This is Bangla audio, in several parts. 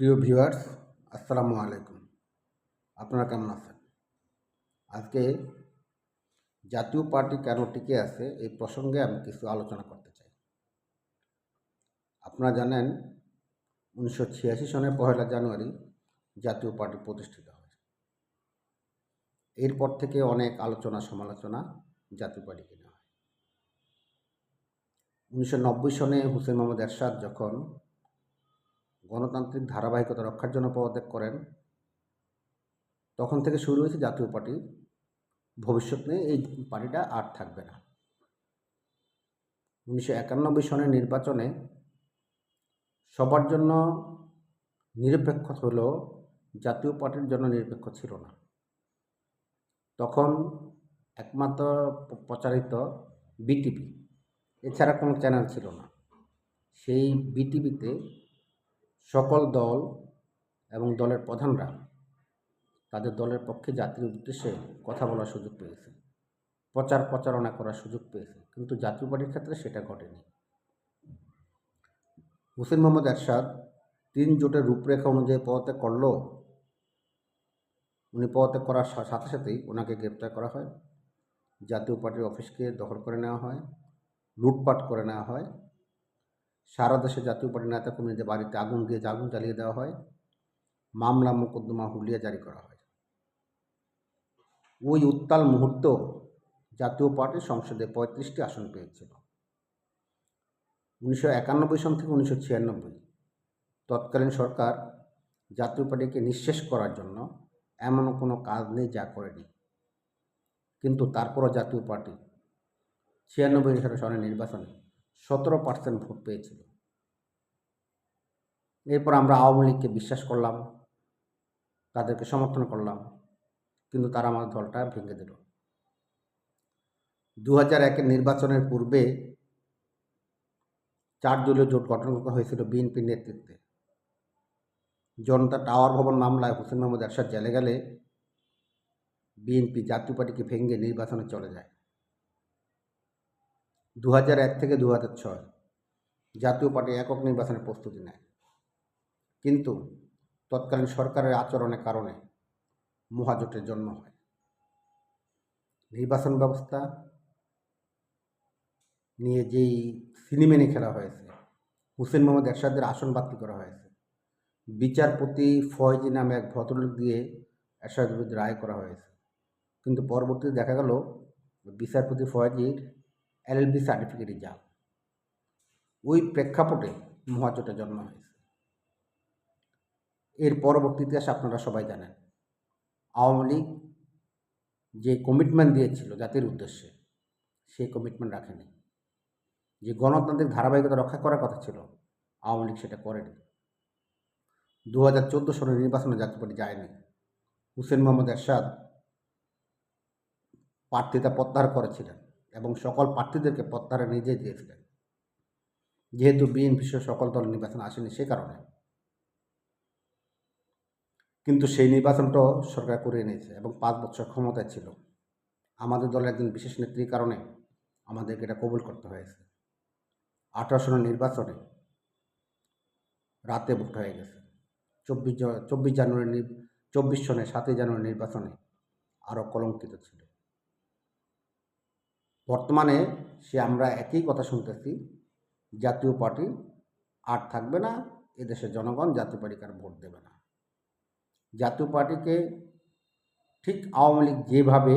প্রিয় ভিউয়ার্স, আসসালামু আলাইকুম। আপনারা কেমন আছেন? আজকে জাতীয় পার্টি কেন টিকে আছে এই প্রসঙ্গে আমি কিছু আলোচনা করতে চাই। আপনারা জানেন, উনিশশো ছিয়াশি সনের পহেলা জানুয়ারি জাতীয় পার্টি প্রতিষ্ঠিত হয়। এরপর থেকে অনেক আলোচনা সমালোচনা জাতীয় পার্টিকে নেওয়া হয়। উনিশশো নব্বই সনে হুসেন মোহাম্মদ এরশাদ যখন গণতান্ত্রিক ধারাবাহিকতা রক্ষার জন্য পদত্যাগ করেন, তখন থেকে শুরু হয়েছে জাতীয় পার্টি। ভবিষ্যৎ নিয়ে এই পার্টিটা আর থাকবে না। উনিশশো একানব্বই সনের নির্বাচনে সবার জন্য নিরপেক্ষ হলেও জাতীয় পার্টির জন্য নিরপেক্ষ ছিল না। তখন একমাত্র প্রচারিত বিটিভি, এছাড়া কোনো চ্যানেল ছিল না। সেই বিটিভিতে সকল দল এবং দলের প্রধানরা তাদের দলের পক্ষে জাতির উদ্দেশ্যে কথা বলার সুযোগ পেয়েছে। প্রচার প্রচারণা করার সুযোগ পেয়েছে, কিন্তু জাতীয় পার্টির ক্ষেত্রে সেটা ঘটেনি। হুসেন মোহাম্মদ এরশাদ তিন জোটের রূপরেখা অনুযায়ী পদত্যাগ করলেও উনি পদত্যাগ করার সাথে সাথেই ওনাকে গ্রেপ্তার করা হয়। জাতীয় পার্টির অফিসকে দখল করে নেওয়া হয়, লুটপাট করে নেওয়া হয়। সারা দেশে জাতীয় পার্টির নেতা কর্মীদের বাড়িতে আগুন দিয়ে আগুন জ্বালিয়ে দেওয়া হয়। মামলা মোকদ্দমা হুলিয়া জারি করা হয়। ওই উত্তাল মুহূর্ত জাতীয় পার্টি সংসদে পঁয়ত্রিশটি আসন পেয়েছিল। উনিশশো একানব্বই সন থেকে উনিশশো ছিয়ানব্বই তৎকালীন সরকার জাতীয় পার্টিকে নিঃশেষ করার জন্য এমন কোনো কাজ নেই যা করেনি। কিন্তু তারপরও জাতীয় পার্টি ছিয়ানব্বই সনের নির্বাচনে সতেরো পার্সেন্ট ভোট পেয়েছিল। এরপর আমরা আওয়ামী লীগকে বিশ্বাস করলাম, তাদেরকে সমর্থন করলাম, কিন্তু তারা আমাদের দলটা ভেঙে দিল। দু হাজার একের নির্বাচনের পূর্বে চার দলীয় জোট গঠন করা হয়েছিল বিএনপির নেতৃত্বে। জনতা টাওয়ার ভবন মামলায় হোসেন মোহাম্মদ এরশাদ জেলে গেলে বিএনপি জাতীয় পার্টিকে ভেঙে নির্বাচনে চলে যায়। দু এক থেকে দু ছয়। জাতীয় পার্টি একক নির্বাচনের প্রস্তুতি নেয়। কিন্তু তৎকালীন সরকারের আচরণের কারণে মহাজোটের জন্ম হয়। নির্বাচন ব্যবস্থা নিয়ে যেই সিনেমেনি খেলা হয়েছে, হুসেন মোহাম্মদ এরশাদের আসন বাতিল করা হয়েছে, বিচারপতি ফয়জি নামে এক ভদ্রলোক দিয়ে এরশাদের বিরুদ্ধে রায় করা হয়েছে। কিন্তু পরবর্তীতে দেখা গেল, বিচারপতি ফয়জির এলএলবি সার্টিফিকেটই যা। ওই প্রেক্ষাপটে মহাজোটের জন্ম হয়েছে। এর পরবর্তী ইতিহাস আপনারা সবাই জানেন, আওয়ামী লীগ যে কমিটমেন্ট দিয়েছিল জাতির উদ্দেশ্যে, সেই কমিটমেন্ট রাখেনি। যে গণতান্ত্রিক ধারাবাহিকতা রক্ষা করার কথা ছিল, আওয়ামী লীগ সেটা করেনি। দু হাজার চোদ্দ সালের নির্বাচনে জাতীয় পার্টি যায়নি। হুসেন মোহাম্মদ এরশাদ প্রার্থিতা প্রত্যাহার করেছিলেন। এবং সকল প্রার্থীদেরকে প্রত্যাহারে নিজে দিয়েছিলেন যেহেতু বিএনপি সকল দল নির্বাচন আসেনি সে কারণে। কিন্তু সেই নির্বাচনটাও সরকার করিয়ে নিয়েছে এবং পাঁচ বছর ক্ষমতায় ছিল। আমাদের দলের একজন বিশেষ নেত্রীর কারণে আমাদেরকে এটা কবুল করতে হয়েছে। আঠারো সনের নির্বাচনে রাতে ভোট হয়ে গেছে। চব্বিশ চব্বিশ জানুয়ারি চব্বিশ সনে সাতই জানুয়ারি নির্বাচনে আরও কলঙ্কিত ছিল। বর্তমানে সে আমরা একই কথা শুনতেছি, জাতীয় পার্টি আর থাকবে না, এদেশের জনগণ জাতীয় পার্টিকে আর ভোট দেবে না। জাতীয় পার্টিকে ঠিক আওয়ামী লীগ যেভাবে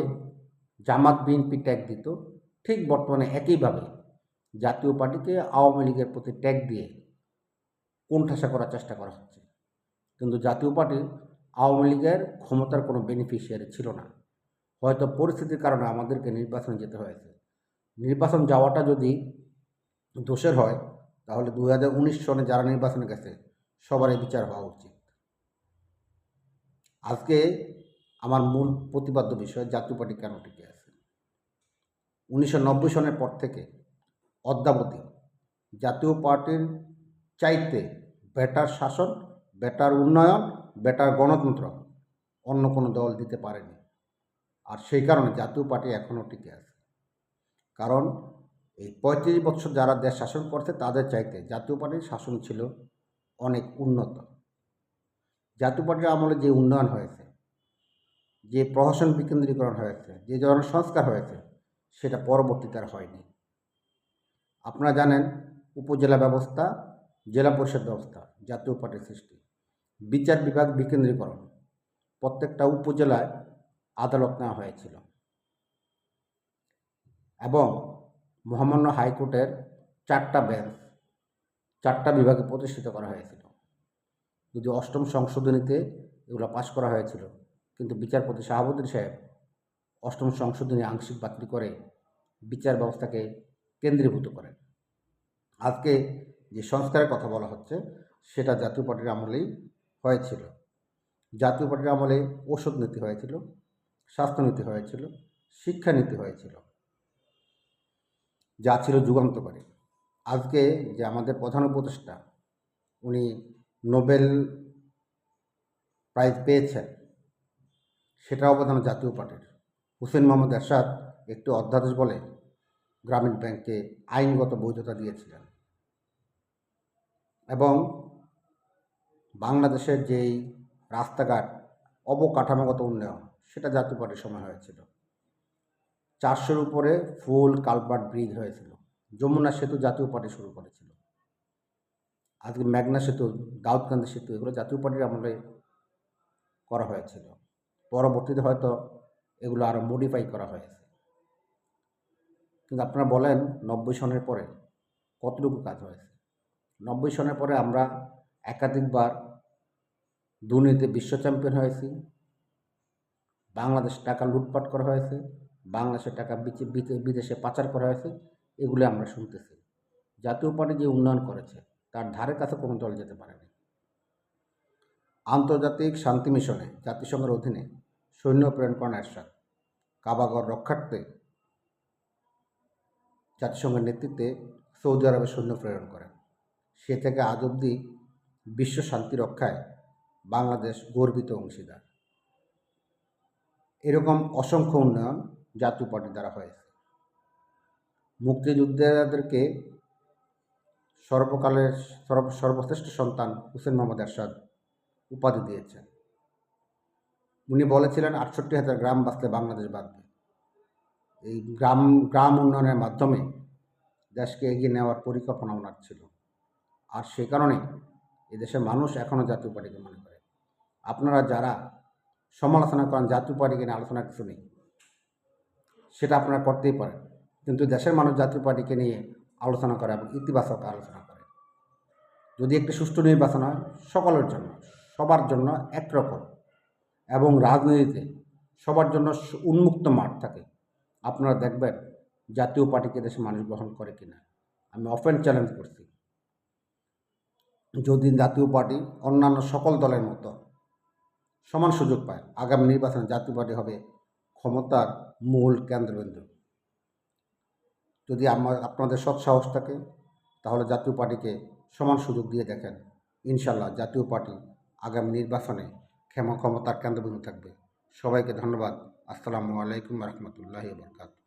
জামাত, বিএনপি ট্যাগ দিত, ঠিক বর্তমানে একইভাবে জাতীয় পার্টিকে আওয়ামী লীগের প্রতি ট্যাগ দিয়ে কোণঠাসা করার চেষ্টা করা হচ্ছে। কিন্তু জাতীয় পার্টি আওয়ামী লীগের ক্ষমতার কোনো বেনিফিশিয়ারি ছিল না। হয়তো পরিস্থিতির কারণে আমাদেরকে নির্বাচনে যেতে হয়েছে। নির্বাচন যাওয়াটা যদি দোষের হয়, তাহলে দু হাজার উনিশ সনে যারা নির্বাচনে গেছে, সবারই বিচার হওয়া উচিত। আজকে আমার মূল প্রতিপাদ্য বিষয় জাতীয় পার্টি কেন টিকে আছে? উনিশশো নব্বই সনের পর থেকে অদ্যাবধি জাতীয় পার্টির চাইতে বেটার শাসন, বেটার উন্নয়ন, বেটার গণতন্ত্র অন্য কোনো দল দিতে পারেনি। আর সেই কারণে জাতীয় পার্টি এখনও টিকে আছে। কারণ এই পঁয়ত্রিশ বছর যারা দেশ শাসন করছে, তাদের চাইতে জাতীয় পার্টির শাসন ছিল অনেক উন্নত। জাতীয় পার্টির আমলে যে উন্নয়ন হয়েছে, যে প্রশাসন বিকেন্দ্রীকরণ হয়েছে, যে জনসংস্কার হয়েছে, সেটা পরবর্তীতে আর হয়নি। আপনারা জানেন উপজেলা ব্যবস্থা, জেলা পরিষদ ব্যবস্থা জাতীয় পার্টির সৃষ্টি। বিচার বিভাগ বিকেন্দ্রীকরণ প্রত্যেকটা উপজেলায় আদালত নেওয়া হয়েছিল। এবং মহামান্য হাইকোর্টের চারটা বেঞ্চ চারটা বিভাগে প্রতিষ্ঠিত করা হয়েছিল। যদি অষ্টম সংশোধনীতে এগুলো পাশ করা হয়েছিল, কিন্তু বিচারপতি শাহাবুদ্দিন সাহেব অষ্টম সংশোধনী আংশিক বাতিল করে বিচার ব্যবস্থাকে কেন্দ্রীভূত করেন। আজকে যে সংস্কারের কথা বলা হচ্ছে, সেটা জাতীয় পার্টির আমলেই হয়েছিল। জাতীয় পার্টির আমলে ওষুধ নীতি হয়েছিল, স্বাস্থ্যনীতি হয়েছিল, শিক্ষানীতি হয়েছিল। যা ছিল যুগান্তকারী। আজকে যে আমাদের প্রধান উপদেষ্টা, উনি নোবেল প্রাইজ পেয়েছেন, সেটা অবদান জাতীয় পার্টির। হুসেন মোহাম্মদ এরশাদ একটি অধ্যাদেশ বলে গ্রামীণ ব্যাংককে আইনগত বৈধতা দিয়েছিলেন। এবং বাংলাদেশের যেই রাস্তাঘাট অবকাঠামোগত উন্নয়ন, সেটা জাতীয় পার্টির সময় হয়েছিল। চারশোর উপরে ফুল কালভার্ট ব্রিজ হয়েছিল। যমুনা সেতু জাতীয় পার্টি শুরু করেছিল। আজকে মেঘনা সেতু, দাউদকান্দি সেতু, এগুলো জাতীয় পার্টির আমলে করা হয়েছিল। পরবর্তীতে হয়তো এগুলো আরও মডিফাই করা হয়েছে। কিন্তু আপনারা বলেন, নব্বই সনের পরে কতটুকু কাজ হয়েছে? নব্বই সনের পরে আমরা একাধিকবার দুর্নীতি বিশ্ব চ্যাম্পিয়ন হয়েছি। বাংলাদেশ টাকা লুটপাট করা হয়েছে। বাংলাদেশের টাকা বিদেশে পাচার করা হয়েছে, এগুলো আমরা শুনতেছি। জাতীয় পার্টি যে উন্নয়ন করেছে, তার ধারে কাছে কোনো দল যেতে পারেনি। আন্তর্জাতিক শান্তি মিশনে জাতিসংঘের অধীনে সৈন্য প্রেরণ করেন এরশাদ। কাবাগর রক্ষার্থে জাতিসংঘের নেতৃত্বে সৌদি আরবে সৈন্য প্রেরণ করেন। সে থেকে আজ অবধি বিশ্ব শান্তি রক্ষায় বাংলাদেশ গর্বিত অংশীদার। এরকম অসংখ্য উন্নয়ন জাতীয় পার্টির দ্বারা হয়েছে। মুক্তিযোদ্ধাদেরকে সর্বকালের সর্ব, সর্বশ্রেষ্ঠ সন্তান হুসেন মোহাম্মদ এরশাদ উপাধি দিয়েছেন। উনি বলেছিলেন, আটষট্টি হাজার গ্রাম বাঁচলে বাংলাদেশ বাঁচবে। এই গ্রাম গ্রাম উন্নয়নের মাধ্যমে দেশকে এগিয়ে নেওয়ার পরিকল্পনা ওনার ছিল। আর সে কারণে এদেশের মানুষ এখনও জাতীয় পার্টিকে মনে করে। আপনারা যারা সমালোচনা করেন, জাতীয় পার্টিকে নিয়ে আলোচনা কিছু নেই। সেটা আপনারা করতেই পারেন। কিন্তু দেশের মানুষ জাতীয় পার্টিকে নিয়ে আলোচনা করে এবং ইতিবাচক আলোচনা করে। যদি একটি সুষ্ঠু নির্বাচন হয়, সকলের জন্য, সবার জন্য একরকম এবং রাজনীতিতে সবার জন্য উন্মুক্ত মাঠ থাকে। আপনারা দেখবেন জাতীয় পার্টিকে দেশে মানুষ গ্রহণ করে কিনা। আমি অফেন চ্যালেঞ্জ করছি। যদি জাতীয় পার্টি অন্যান্য সকল দলের মতো সমান সুযোগ পায়, আগামী নির্বাচনে জাতীয় পার্টি হবে ক্ষমতার মূল কেন্দ্রবিন্দু। যদি আমার, আপনাদের সৎ সাহস থাকে, তাহলে জাতীয় পার্টিকে সমান সুযোগ দিয়ে দেখেন। ইনশাল্লাহ জাতীয় পার্টি আগামী নির্বাচনে ক্ষমা ক্ষমতার কেন্দ্রবিন্দু থাকবে। সবাইকে ধন্যবাদ। আসসালামু আলাইকুম রহমতুল্লাহ বরকাত